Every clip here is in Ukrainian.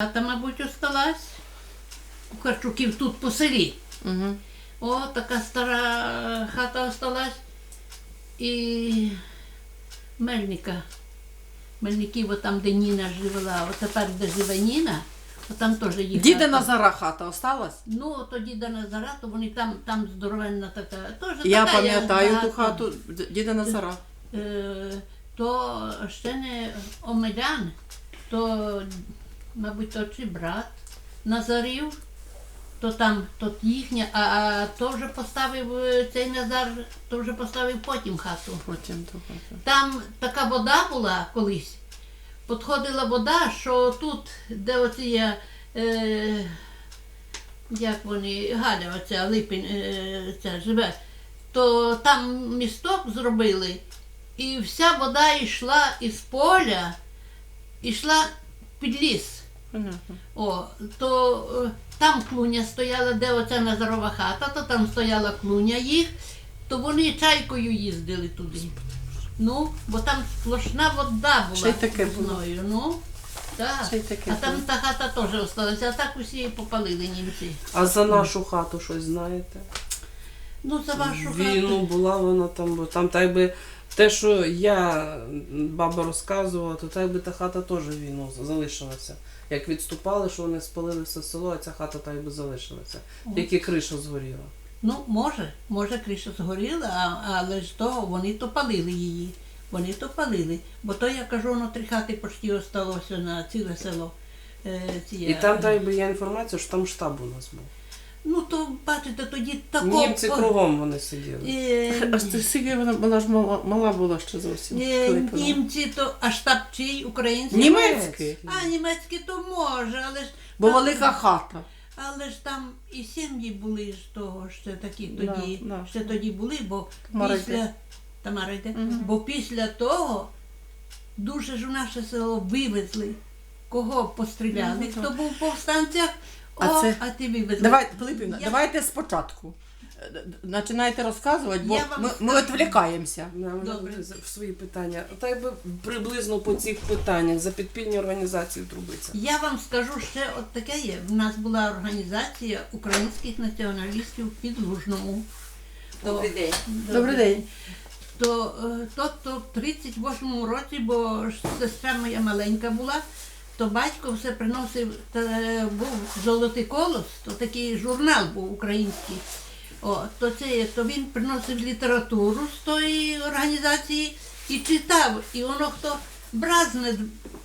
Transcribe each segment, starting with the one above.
Хата, мабуть, осталась. У Харчуків тут по селі. Угу. О, така стара хата осталась. І Мельника. Мельників, от там, де Ніна жила, от тепер, де живе Ніна, от там теж їх. Діда хата. Назара хата осталась? Ну, то діда Назара, то вони там, там здоровенна така. Теж Я така, пам'ятаю ту хату діда Назара. Е, то ще не Омелян, то, мабуть, то чи брат Назарів, то там то їхня, а, а то вже поставив е, цей Назар, то вже поставив потім хату. Потім ту хату. Там така вода була колись. Підходила вода, що тут, де оці є, е, як вони, Галя, оця Липін, е, ця живе, то там місток зробили, і вся вода йшла із поля, йшла під ліс. Понятно. О, то е, там клуня стояла, де оця Назарова хата, то там стояла клуня їх, то вони чайкою їздили туди. Ну, бо там сплошна вода була таке було. весною, Ну, так. Таке А там та хата теж залишилася, а так усі попалили німці. А за нашу хату щось знаєте? Ну, за вашу Війну хату. була вона там, бо там так би те, що я баба розказувала, то так би та хата теж війну залишилася. Як відступали, що вони спалили все село, а ця хата так би залишилася. Тільки криша згоріла. Ну, може, може, криша згоріла, а, але ж то вони то палили її. Вони то палили. Бо то я кажу, воно три хати почти осталося на ціле село. Е, ці, І там дай би є інформація, що там штаб у нас був. Ну, то бачите, тоді такого. Німці кругом вони сиділи. Е, А ти скільки вона, вона ж мала, мала була ще зовсім. е, коли німці то, а штаб чий український? Німецький. А, німецький то може, але ж. Бо там- велика хата. Але ж там і сім'ї були ж того ще такі Да, тоді. да. Ще тоді були, бо Тамара після. йде. Тамара йде. Бо після того дуже ж у наше село вивезли. Кого постріляли? Ну, Хто був в повстанцях? О, А це- а ти вивезли. Давайте, Пилипівна, Я- давайте спочатку. Е, Починайте розказувати, бо Я вам ми, ми скажу. відвлікаємося. Да, вона Добре. буде в свої питання. Так би приблизно по цих питаннях за підпільні організації Трубицях. Я вам скажу ще от таке є. В нас була організація українських націоналістів в Підлужному. То- день. Добрий день. То, е, то, то в 38-му році, бо ж сестра моя маленька була, то батько все приносив, е, був золотий колос, то такий журнал був український. О, то, це, то він приносив літературу з тої організації і читав. І воно хто бразне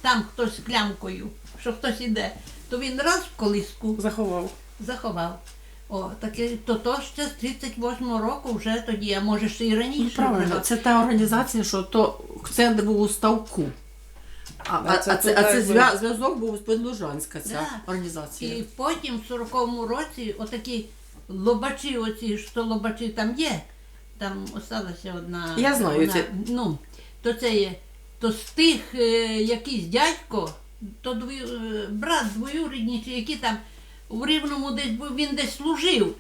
там хтось клямкою, що хтось іде, то він раз в колиску Заховав. заховав. О, таке, то то ще з 38-го року вже тоді, а може ще й Ну, раніше. правильно, вже. це та організація, що то центр був у ставку. А, а, це а це, а це якби- зв'я- зв'язок був з Підлужанська ця Да. організація. І потім в 40-му році отакі лобачі, оці, що лобачі там є, там осталася одна. Я знаю, одна, це- Ну, то це є. То з тих е, якийсь дядько, то двою, е, брат двоюрідний, чи який там в Рівному десь був, він десь служив.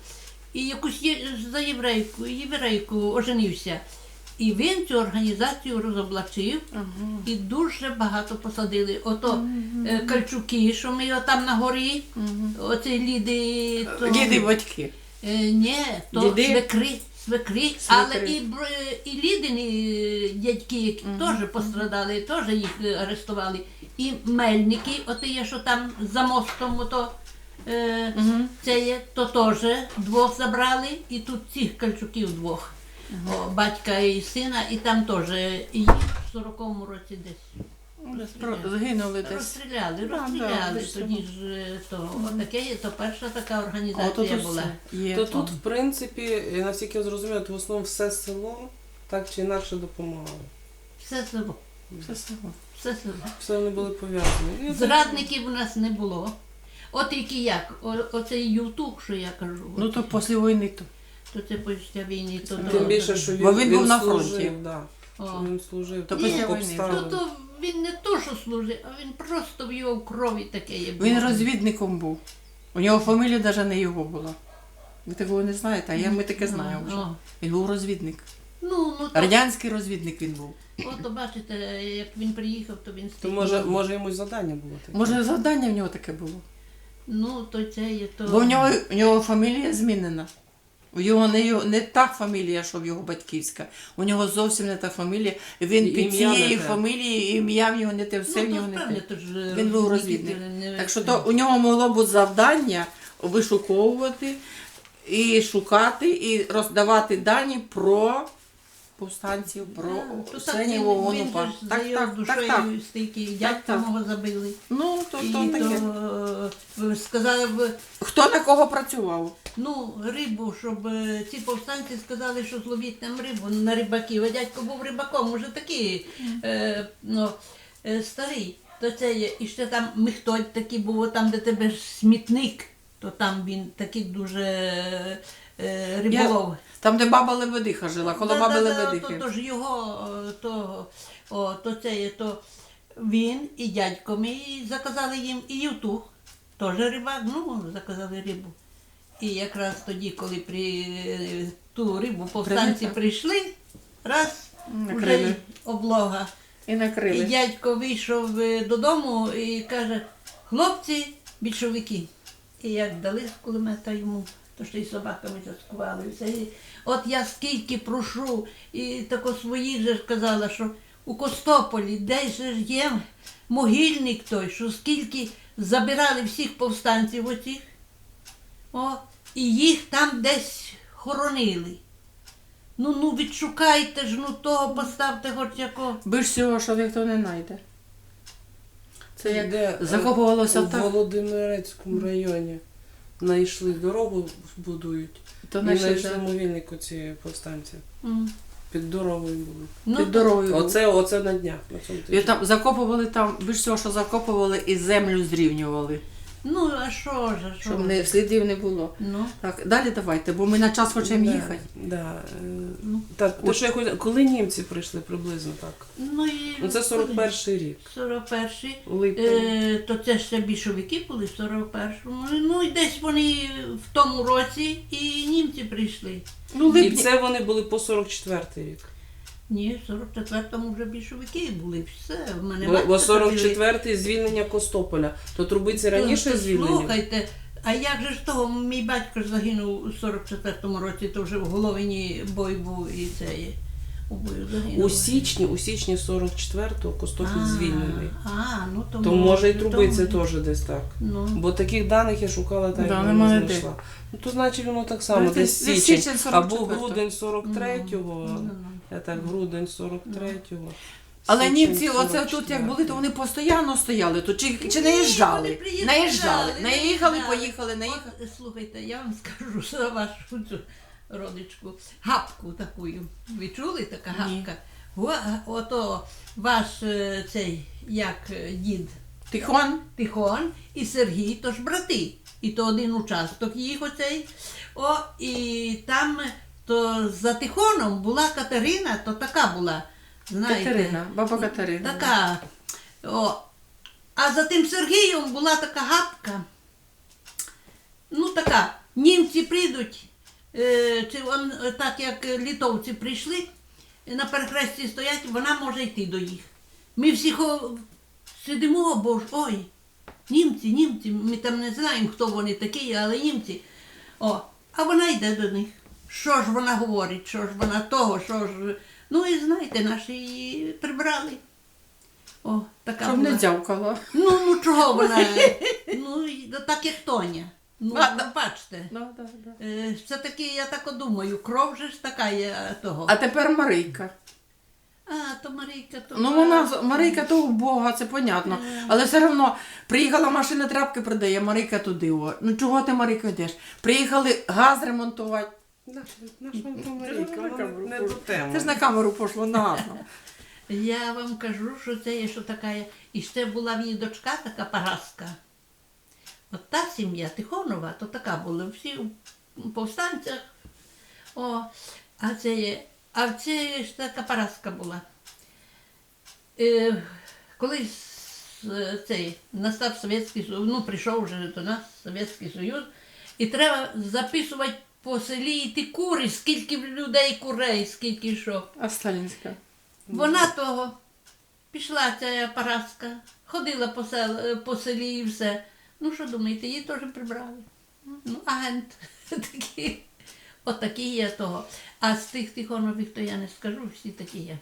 І якусь є, за єврейку, єврейку оженився. І він цю організацію розоблачив і дуже багато посадили. Ото е, Кальчуки, що ми його там на горі, оці ліди. то- Діди і батьки. Е, ні, то Діди? свекри, свекри, Свекри. але і, і лідини дядьки які теж пострадали, теж їх е, арештували. І мельники, оте є, що там за мостом, ото, е, це є, то теж двох забрали, і тут цих кальчуків двох. О, батька і сина, і там теж і їх в 40-му році десь. Про- Згинули десь. Розстріляли, Да, розстріляли. да, десь Тоді ж е, то, отаке є, то перша така А от організація тут була. є. То тут, в принципі, я наскільки я зрозуміла, то в основному все село так чи інакше допомагало. Все село. Все село. Все село. Все вони були пов'язані. І я Зрадників у нас не було. От тільки як, о, оцей Ютуб, що я кажу, Ну то після війни то. То це після війни, то так- то- більше, що він, Бо він був на служив, фронті. Да, О. що він служив, То то після війни. то, він не то, що служив, а він просто в його крові таке є було. Він розвідником був. У нього фамілія навіть не його була. Ви такого не знаєте, а я, ми таке знаємо вже. О. Він був розвідник. Ну, ну то, Радянський розвідник він був. ото бачите, як він приїхав, то він То стоїть. може, може йому завдання було таке. Може, завдання в нього таке було. Ну, то це є то. Бо в нього, в нього фамілія змінена. У його не, його не та фамілія, що в його батьківська. У нього зовсім не та фамілія. Він І під ім'я не цією те. фамілією, ім'я в нього не те, все ну, в нього не те. е, Він був розвідник. Так що то у нього могло бути завдання вишуковувати і шукати, і роздавати дані про повстанців, про так членів ООН. УПА. Так, так, так, так. стільки дядька так. мого забили. Ну, то, І то таке. то, е, сказали б, Хто на кого працював? ну, рибу, щоб е, ці повстанці сказали, що зловіть нам рибу на рибаків. А дядько був рибаком, уже такий е, ну, е, старий. То це є. І ще там Михтодь такий був, там, де тебе ж смітник, то там він такий дуже е, риболов. Там, де баба Лебедиха жила, коло баби Лебедихи. То, то ж його, то, о, то це є, то він і дядько мій заказали їм і ютух, теж рибак, ну, заказали рибу. І якраз тоді, коли при ту рибу повстанці прийшли, раз, вже Накрили. й облога. І І накрили. дядько вийшов е, додому і каже, хлопці, більшовики. І як дали з кулемета йому, то ще й собаками заскували. Все. І От я скільки прошу, і тако своїх же ж казала, що у Костополі, десь же ж є могильник той, що скільки забирали всіх повстанців оцих, о, і їх там десь хоронили. Ну, ну відшукайте ж, ну того поставте хоч якого. Більш всього, що ніхто не знайде. Це як Де, закопувалося у так, Володимирецькому районі. Знайшли дорогу, будують. то і наші знайшли да, могильник ці повстанці. М. Під дорогою були. Ну, під дорогою. Оце, оце на днях. На цьому І тижні. там закопували там, більш всього, що закопували і землю зрівнювали, Ну, а що ж, а що? щоб не, слідів не було. Ну, Так, далі давайте, бо ми на час хочемо Да, їхати. Да. е, Ну. Так, то, що я хотіла- коли німці прийшли приблизно так? ну і... Ну це 41-й рік. 41-й. Липень. Е, то це ще більшовики були в 41-му. Ну і десь вони в тому році і німці прийшли. Ну, І липні. це вони були по 44-й рік. Ні, в 44-му вже більшовики були. Все, в мене Бо, батько бо ходили. 44-й звільнення Костополя. То трубиці раніше То звільнені? Слухайте, а як же ж того, мій батько ж загинув у 44-му році, то вже в Головині бой був і це. У січні, у січні 44-го Костопіль звільнений. А, ну то, То може і трубиці теж десь так. Ну. Бо таких даних я шукала, так Да, я не знайшла. Ну то значить воно так само, Ну, десь десь- січень. січень Або 44-го. грудень 43-го. Ну, ну, Я так, грудень 43-го. Але німці, оце тут як були, то вони постійно стояли тут. Чи, чи наїжджали? Наїжджали. Наїхали, поїхали, наїхали. Слухайте, я вам скажу за вашу родичку. Гапку таку. Ви чули така гапка? Ото ваш е, цей, як е, дід Тихон. Тихон і Сергій, то ж брати. І то один участок їх оцей. О, і там то за Тихоном була Катерина, то така була. Знаєте, Катерина, баба Катерина. Така. О. А за тим Сергієм була така гапка. Ну, така. Німці прийдуть, чи он, е, так як літовці прийшли, е, на перехресті стоять, вона може йти до їх. Ми всі сидимо, бо ж, ой, німці, німці, ми там не знаємо, хто вони такі, але німці. О, а вона йде до них. Що ж вона говорить, що ж вона того, що ж. Ну і знаєте, наші її прибрали. О, така Щоб була. не дзявкала. Ну, ну чого вона? ну, так як Тоня. Ну, А, ну, бачите. Да, да, да. Е, Все-таки я так думаю, кров же ж така є е, того. А тепер Марийка. А, то Марійка, то. Ну вона з- Марийка того Бога, це понятно. Але все одно приїхала машина тряпки продає, Марийка туди. О. Ну чого ти Марийка йдеш? Приїхали газ ремонтувати. Наш, наш вам Це ж на камеру не до теми. Це ж на камеру пошло нагасно. Я вам кажу, що це є що така. є. І ще була в її дочка така Параска. От та сім'я Тихонова, то така була. Всі у повстанцях. О, а це є. А в це ж така Параска була. Е, колись е, цей настав Совєтський Союз, ну прийшов вже до нас Совєтський Союз, і треба записувати по селі і ті кури, скільки людей курей, скільки що. А Сталінська? Вона того пішла ця Параска, ходила по, сел, по селі і все. Ну що думаєте, її теж прибрали. Ну, агент такий. Отакі є того. А з тих Тихонових, то я не скажу, всі такі є.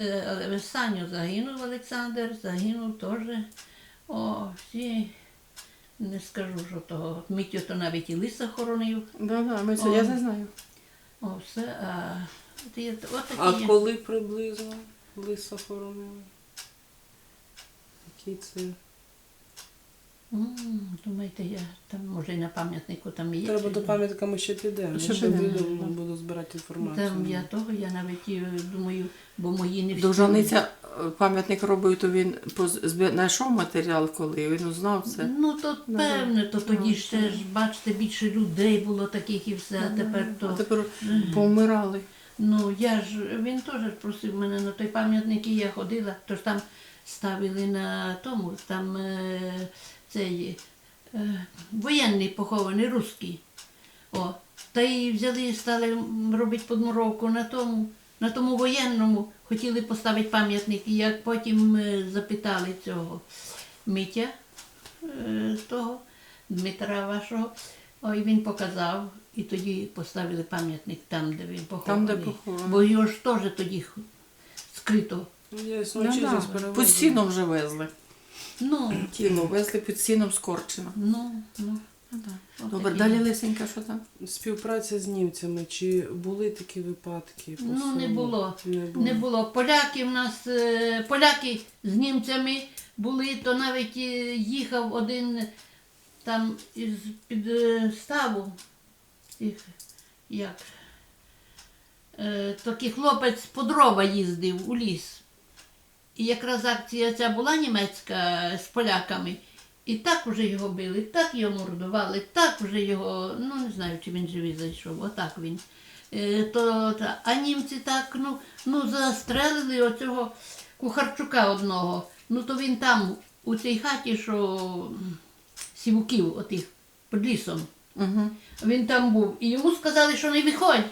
Е, Саню загинув Олександр, загинув теж. О, всі не скажу, що того. Митю то навіть і лиса хоронив. Да, да, ми це, О. я не знаю. О, все. А, от є- отакі А є. коли приблизно лиса хоронили? Який це? М, Думаєте, я там може і на пам'ятнику там є. Треба чи до пам'ятника ми ще підемо. Ще Ще підемо, підемо, так. буду збирати інформацію. Там я того, я навіть і думаю, бо мої не всі. Довжаниця е, пам'ятник робив, то він поз- знайшов матеріал, коли він узнав це. Ну то Ну, певне, то тоді Ну, ще ж, бачите, більше людей було таких і все, а тепер А то. тепер повмирали. Ну я ж він теж просив мене на той пам'ятник, і я ходила, тож там ставили на тому, там е, цей е, воєнний похований, русський. О, та й взяли і стали робити подмуровку на тому, на тому воєнному, хотіли поставити пам'ятник, і як потім е, запитали цього Митя, е, того, Дмитра вашого, ой, він показав, і тоді поставили пам'ятник там, де він Там, похований. де похований. Бо його ж теж тоді скрито. Я Ну. Під сіном вже везли. Ну, Тіло везли під сіном скорчено. ну, ну. Ну, Добре, Отакі. далі Лисенька, що там? Співпраця з німцями. Чи були такі випадки? по Ну, не було. Не було. Не було. Поляки в нас, е, поляки з німцями були, то навіть е, їхав один там із під е, як, е, такий хлопець по дрова їздив у ліс. І якраз акція ця була німецька з поляками. І так уже його били, так його мордували, так уже його, ну не знаю, чи він живий зайшов, отак він. Е, то, та, а німці так, ну, ну застрелили оцього Кухарчука одного. Ну то він там, у цій хаті, що сівуків отих під лісом. Угу. Він там був. І йому сказали, що не виходь.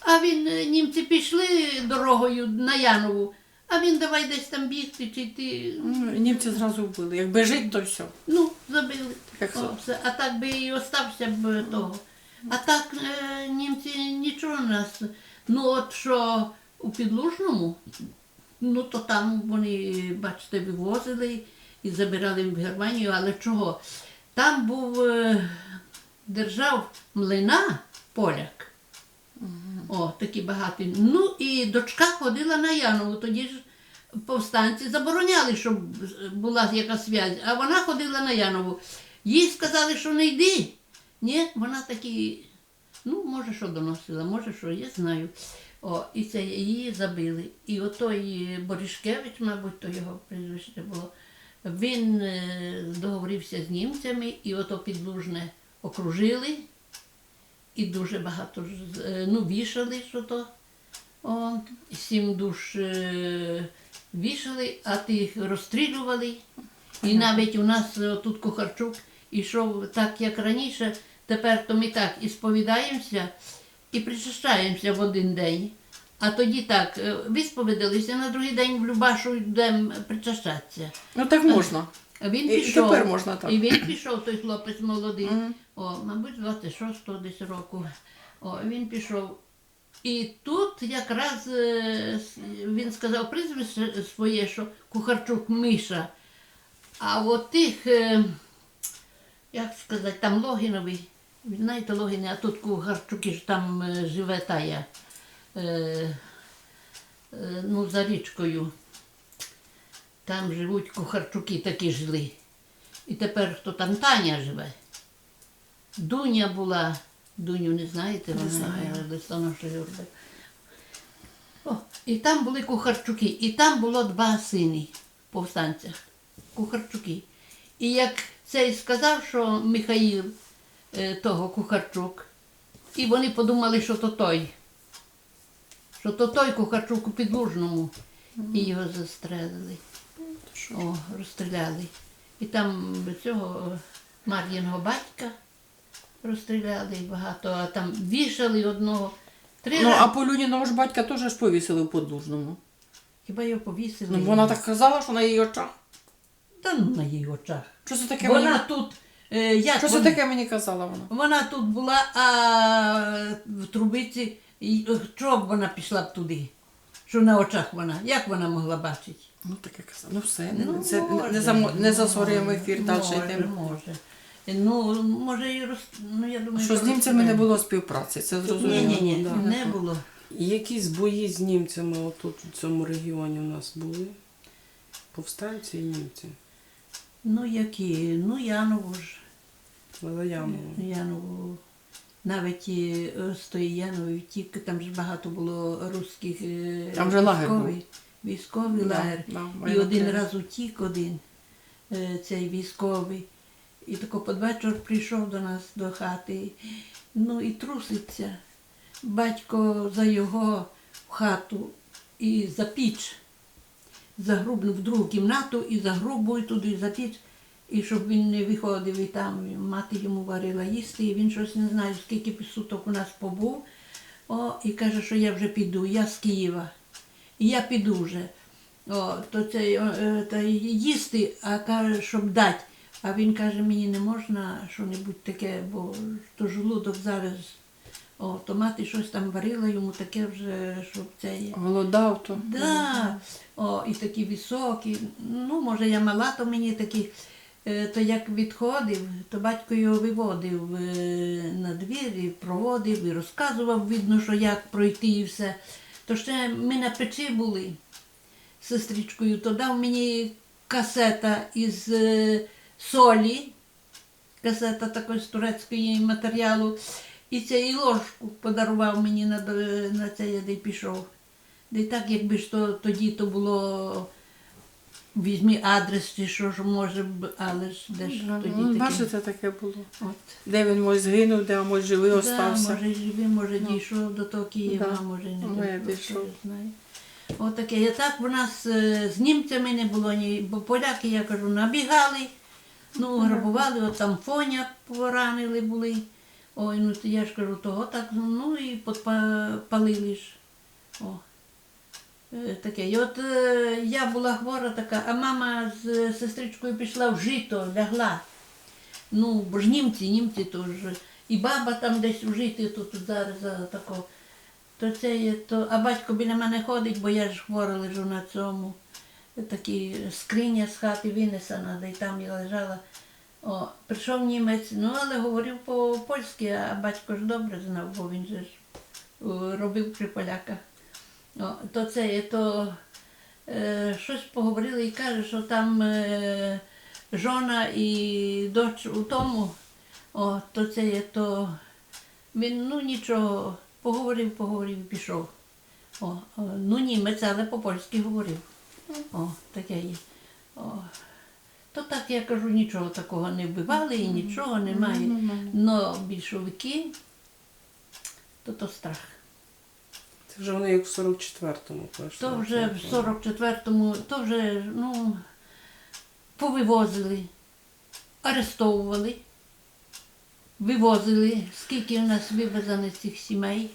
А він, е, німці пішли дорогою на Янову, а він давай десь там бігти чи йти. Ну, німці зразу вбили. Як бежить, то все. Ну, забили. Як О, все. А так би і остався б того. А так е, німці нічого нас. Ну от що у підлужному, ну то там вони, бачите, вивозили і забирали в Германію, але чого? Там був е, держав млина поляк. О, такі багаті. Ну і дочка ходила на Янову. Тоді ж повстанці забороняли, щоб була якась зв'язь, а вона ходила на Янову. Їй сказали, що не йди. Ні, вона такі, ну, може, що доносила, може, що, я знаю. О, і це її забили. І отой Борішкевич, мабуть, то його прізвище було. Він е, договорився з німцями, і ото підлужне окружили. І дуже багато е, ну, вішали, що то. О, сім душ е, вішали, а тих розстрілювали. І навіть у нас е, тут Кухарчук ішов так, як раніше. Тепер то ми так і сповідаємося і причащаємося в один день. А тоді так, висповідалися, на другий день в Любашу йдемо причащатися. Ну так можна. Він І- і пішов. тепер можна так. І він пішов, той хлопець молодий. Мгм. О, мабуть, 26-го десь року. О, він пішов. І тут якраз е, с- він сказав прізвище своє, що Кухарчук Миша. А от тих, е, як сказати, там Логіновий, ви знаєте Логіни, а тут Кухарчуки ж там е, живе тая. Е, е, ну, за річкою. Там живуть Кухарчуки такі жили. І тепер хто там Таня живе. Дуня була, Дуню не знаєте, вона знаю. О, і там були кухарчуки, і там було два сини в повстанцях. Кухарчуки. І як цей сказав, що Михаїл е, того Кухарчук, і вони подумали, що то той. Що то той Кухарчук у підлужному. І його застрелили. О, розстріляли. І там цього Мар'їного батька розстріляли багато, а там вішали одного. Три Ну, рази. а Полюніного ж батька теж ж повісили в подужному. Хіба його повісили? Ну, вона так казала, що на її очах. Та ну на її очах. Що це таке Вона мені? тут. Е, як Що це вона? таке мені казала вона? Вона тут була, а в трубиці, і що б вона пішла б туди? Що на очах вона? Як вона могла бачити? Ну таке казала. Ну все, Ну, це, може, не, замо- не засорюємо ефір, далі може, йдемо. Може. Ну, може, і роз... ну, я думаю, Що з німцями не було співпраці, це Ні, зрозуміло. ні, ні, Да. не було. І якісь бої з німцями отут у цьому регіоні у нас були. Повстанці і німці. Ну, які? Ну, Янову ж. За Янову. Янову. Навіть і е, з тої Янової втік, там ж багато було русських е, Там же лагер був. Військовий Да, лагер. да, І один лагер. раз утік один е, цей військовий. І тако під вечір прийшов до нас до хати. Ну і труситься. Батько за його в хату і за піч. Загрубнув в другу кімнату і загрубує туди за піч. І щоб він не виходив і там мати йому варила їсти, і він щось не знаю, скільки суток у нас побув. О, і каже, що я вже піду, я з Києва. І я піду вже. О, то це е, та їсти, а каже, щоб дати. А він каже, мені не можна що-небудь таке, бо то жолудок зараз. О, то мати щось там варила йому таке вже, щоб це є. Голодав то. Да. О, і такі високі. Ну, може, я мала, то мені такі. Е, То як відходив, то батько його виводив е, на двір і проводив, і розказував, видно, що як пройти і все. То ще ми на печі були з сестричкою, то дав мені касета із е, солі, касета такої з турецької матеріалу, і це і ложку подарував мені на, на це, де пішов. Де так, якби ж то тоді то було. Візьмі адрес чи що ж може, але ж де ж тоді Ну, таке. бачите, таке було. От. Де він може згинув, де а може живий Да, остався. може живий, може Ну. дійшов до того Києва, Да. може не Ну, я дійшов, знає. Отаке. І так в нас е, з німцями не було ні, бо поляки, я кажу, набігали, ну, грабували, от там фоня поранили були. Ой, ну то я ж кажу, того так, ну і подпалили ж. О. Е, Таке. І от е, я була хвора така, а мама з сестричкою пішла в жито, лягла. Ну, бо ж німці, німці то ж. І баба там десь в житті, то тут зараз за тако. То це є, то, а батько біля мене ходить, бо я ж хвора лежу на цьому. Такі скриня з хати винесена, де й там я лежала. О, прийшов німець, ну але говорив по-польськи, а батько ж добре знав, бо він же ж робив при поляках. О, то це є, то е, щось поговорили і каже, що там е, жона і доч у тому, о, то це є, то він ну нічого, поговорив, поговорив і пішов. О, о, ну німець, але по-польськи говорив. О, таке є. О. То так я кажу, нічого такого не вбивали і нічого немає. Но більшовики, то то страх. Це вже вони як в 44-му пройшли. То вже в 44-му, то вже ну, повивозили, арестовували, вивозили, скільки в нас вивезено цих сімей,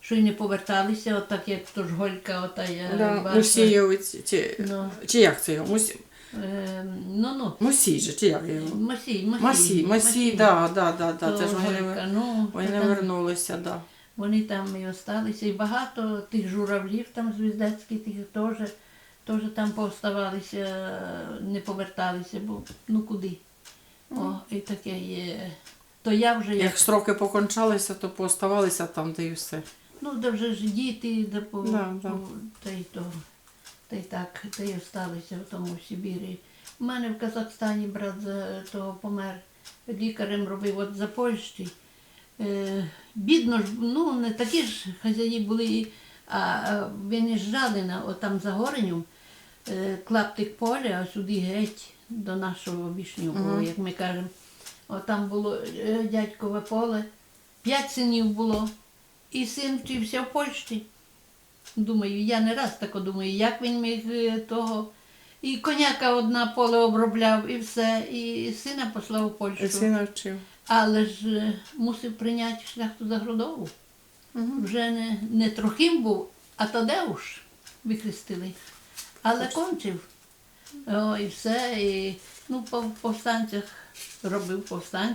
що й не поверталися, отак як то ж Голька, ота я Да, бачила. Мусієвець, чи, Ну, чи як це його? Мусі... е, ну, ну, Мусій же, чи як його? Масій, Масій. Масій, Масій, да, да, да, да. Це ж вони, Голька, ну, вони не там- вернулися, да. Вони там і осталися, і багато тих журавлів там звіздецьких, тих теж, теж там повставалися, не поверталися, бо ну куди. О, і таке є. То я вже як, Як строки покончалися, то пооставалися там, де і все. ну, де вже ж діти, де по, Да, да. по- та й то, та й так, та й осталися в тому Сибірі. У мене в Казахстані брат за того помер, лікарем робив от за Польщі. Е, бідно ж, ну не такі ж хазяї були, а, виїжджали на отам за Горенем, е, клаптик поля, а сюди геть до нашого вішнього, як ми кажемо. От там було е, дядькове поле, п'ять синів було, і син вчився в Польщі. Думаю, я не раз тако думаю, як він міг того. І коняка одна поле обробляв, і все, і сина послав у Польщу. І сина вчив. Але ж е, мусив прийняти шляхту Загродову. Вже не, не Трохим був, а Тадеуш викрестили. Але кончив. О, і все. І, ну, по повстанцях робив повстанців.